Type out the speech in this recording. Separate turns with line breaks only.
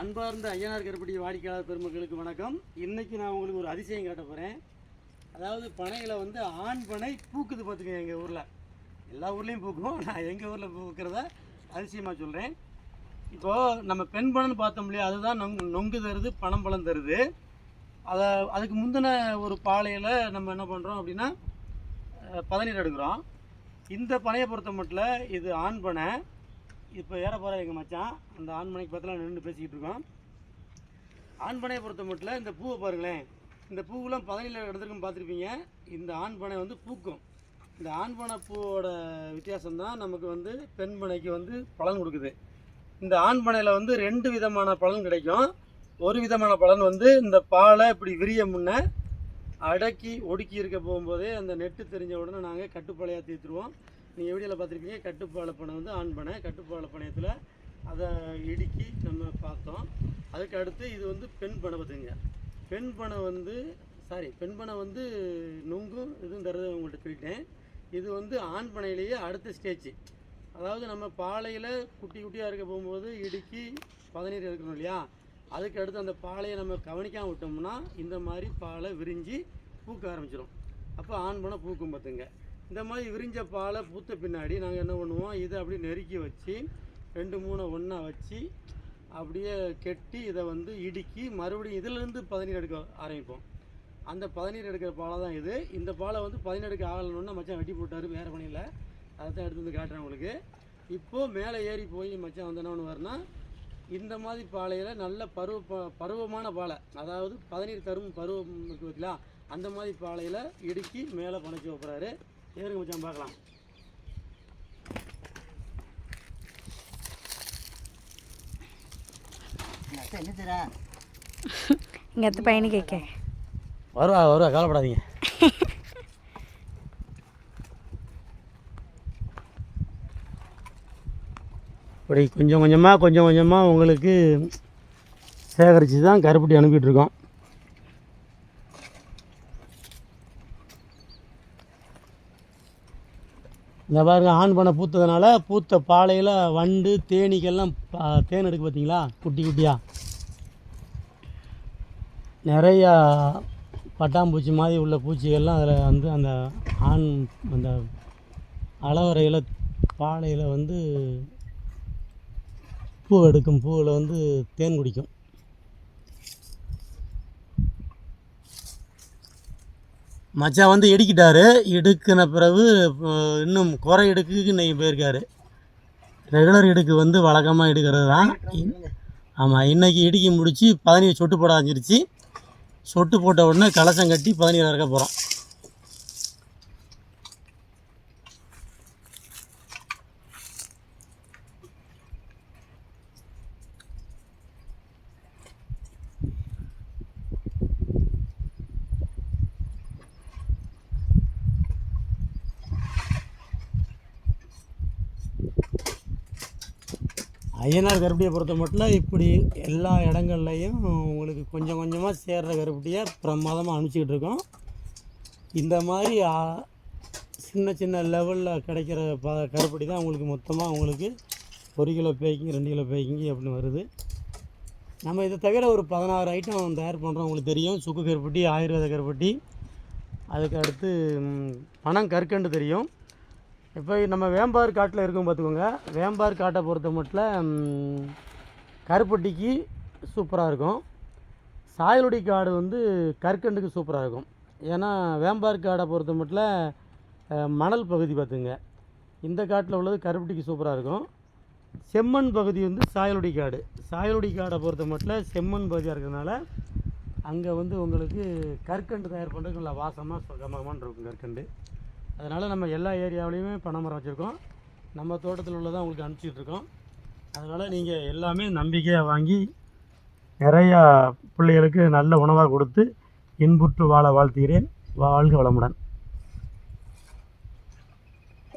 அன்பார்ந்த ஐயனார் கருப்படி வாடிக்கையாளர் பெருமக்களுக்கு வணக்கம் இன்றைக்கி நான் உங்களுக்கு ஒரு அதிசயம் காட்ட போகிறேன் அதாவது பனையில் வந்து ஆண் பனை பூக்குது பார்த்துக்கங்க எங்கள் ஊரில் எல்லா ஊர்லேயும் பூக்கும் நான் எங்கள் ஊரில் பூக்கிறத அதிசயமாக சொல்கிறேன் இப்போது நம்ம பெண் பணம்னு பார்த்தோம் இல்லையா அதுதான் நொங் நொங்கு தருது பணம் பழம் தருது அதை அதுக்கு முந்தின ஒரு பாலையில் நம்ம என்ன பண்ணுறோம் அப்படின்னா பதநீர் எடுக்கிறோம் இந்த பனையை பொறுத்த மட்டும் இது ஆண் பனை இப்போ ஏற போகிற எங்கள் மச்சான் அந்த ஆண்மனைக்கு பார்த்தலாம் நின்று பேசிக்கிட்டு இருக்கோம் ஆண்பனையை பொறுத்த மட்டும் இந்த பூவை பாருங்களேன் இந்த பூவெலாம் பதனியில் எடுத்துருக்கும் பார்த்துருப்பீங்க இந்த ஆண்பனை வந்து பூக்கும் இந்த ஆண்பனை பூவோட வித்தியாசம் தான் நமக்கு வந்து பெண்பனைக்கு வந்து பலன் கொடுக்குது இந்த ஆண்பனையில் வந்து ரெண்டு விதமான பலன் கிடைக்கும் ஒரு விதமான பலன் வந்து இந்த பாலை இப்படி விரிய முன்ன அடக்கி ஒடுக்கி இருக்க போகும்போதே அந்த நெட்டு தெரிஞ்ச உடனே நாங்கள் கட்டுப்பாளையாக தீர்த்துருவோம் நீங்கள் வீடியோவில் பார்த்துருக்கீங்க பணம் வந்து ஆன் பண்ணேன் கட்டுப்பாலப்பணையத்தில் அதை இடுக்கி நம்ம பார்த்தோம் அதுக்கு அடுத்து இது வந்து பெண் பனை பார்த்துங்க பெண் பனை வந்து சாரி பெண் வந்து நுங்கும் இதுவும் தருது உங்கள்கிட்ட சொல்லிட்டேன் இது வந்து ஆண் பனையிலேயே அடுத்த ஸ்டேஜ் அதாவது நம்ம பாலையில் குட்டி குட்டியாக இருக்க போகும்போது இடுக்கி பதநீர் இருக்கணும் இல்லையா அதுக்கு அடுத்து அந்த பாலையை நம்ம கவனிக்காமல் விட்டோம்னா இந்த மாதிரி பாலை விரிஞ்சு பூக்க ஆரம்பிச்சிடும் அப்போ ஆண் பனை பூக்கும் பார்த்துங்க இந்த மாதிரி விரிஞ்ச பாலை பூத்த பின்னாடி நாங்கள் என்ன பண்ணுவோம் இதை அப்படியே நெருக்கி வச்சு ரெண்டு மூணு ஒன்றா வச்சு அப்படியே கெட்டி இதை வந்து இடுக்கி மறுபடியும் இதிலேருந்து பதநீர் எடுக்க ஆரம்பிப்போம் அந்த பதநீர் எடுக்கிற பாலை தான் இது இந்த பாலை வந்து பதநீர் எடுக்க மச்சான் வெட்டி போட்டார் வேறு பணியில் அதை தான் எடுத்து வந்து காட்டுறேன் உங்களுக்கு இப்போது மேலே ஏறி போய் மச்சான் வந்து என்ன பண்ணுவார்னா இந்த மாதிரி பாலையில் நல்ல பருவ ப பருவமான பாலை அதாவது பதநீர் தரும் பருவம் இருக்கு பார்த்தீங்களா அந்த மாதிரி பாலையில் இடுக்கி மேலே பணச்சி வைப்பாரு ஏறுங்க மச்சான் பார்க்கலாம்
இங்கே அத்த பையனு கேட்க
வருவா வருவா கவலைப்படாதீங்க இப்படி கொஞ்சம் கொஞ்சமாக கொஞ்சம் கொஞ்சமாக உங்களுக்கு சேகரித்து தான் கருப்பட்டி அனுப்பிட்டுருக்கோம் இந்த பாருங்க ஆன் பண்ண பூத்ததுனால பூத்த பாலையில் வண்டு தேனீக்கெல்லாம் தேன் எடுக்கு பார்த்தீங்களா குட்டி குட்டியாக நிறையா பட்டாம்பூச்சி மாதிரி உள்ள பூச்சிகள்லாம் அதில் வந்து அந்த ஆண் அந்த அளவரையில் பாலையில் வந்து பூ எடுக்கும் பூவில் வந்து தேன் குடிக்கும் மச்சான் வந்து எடுக்கிட்டார் எடுக்கின பிறகு இன்னும் குறை எடுக்குக்கு இன்னைக்கு போயிருக்காரு ரெகுலர் எடுக்கு வந்து வழக்கமாக எடுக்கிறது தான் ஆமாம் இன்றைக்கி இடுக்கி முடித்து பதினேழு சொட்டு போட ஆரம்பிச்சிருச்சு சொட்டு போட்ட உடனே கலசம் கட்டி பதினேழு இறக்க போகிறோம் ஐயனார் கருப்பட்டியை பொறுத்த மட்டும் இப்படி எல்லா இடங்கள்லையும் உங்களுக்கு கொஞ்சம் கொஞ்சமாக சேர்கிற கருப்பட்டியை பிரமாதமாக அனுப்பிச்சிக்கிட்டு இருக்கோம் இந்த மாதிரி சின்ன சின்ன லெவலில் கிடைக்கிற ப கருப்பட்டி தான் உங்களுக்கு மொத்தமாக உங்களுக்கு ஒரு கிலோ பேக்கிங் ரெண்டு கிலோ பேக்கிங் அப்படின்னு வருது நம்ம இதை தவிர ஒரு பதினாறு ஐட்டம் தயார் பண்ணுறோம் உங்களுக்கு தெரியும் சுக்கு கருப்பட்டி ஆயுர்வேத கருப்பட்டி அதுக்கு அடுத்து பணம் கற்கண்டு தெரியும் இப்போ நம்ம வேம்பார் காட்டில் இருக்கோம் பார்த்துக்கோங்க வேம்பார் காட்டை பொறுத்த மட்டில் கருப்பட்டிக்கு சூப்பராக இருக்கும் சாயலுடி காடு வந்து கற்கண்டுக்கு சூப்பராக இருக்கும் ஏன்னா வேம்பார் காடை பொறுத்த மட்டில் மணல் பகுதி பார்த்துங்க இந்த காட்டில் உள்ளது கருப்பட்டிக்கு சூப்பராக இருக்கும் செம்மண் பகுதி வந்து சாயலுடி காடு சாயலுடி காடை பொறுத்த மட்டில் செம்மண் பகுதியாக இருக்கிறதுனால அங்கே வந்து உங்களுக்கு கற்கண்டு தயார் பண்ணுறதுக்கு நல்லா வாசமாக சுகமாக இருக்கும் கற்கண்டு அதனால் நம்ம எல்லா ஏரியாவிலையுமே பனைமரம் வச்சுருக்கோம் நம்ம தோட்டத்தில் உள்ளதான் உங்களுக்கு அனுப்பிச்சிட்ருக்கோம் அதனால் நீங்கள் எல்லாமே நம்பிக்கையாக வாங்கி நிறையா பிள்ளைகளுக்கு நல்ல உணவாக கொடுத்து இன்புற்று வாழ வாழ்த்துகிறேன் வாழ்க வளமுடன்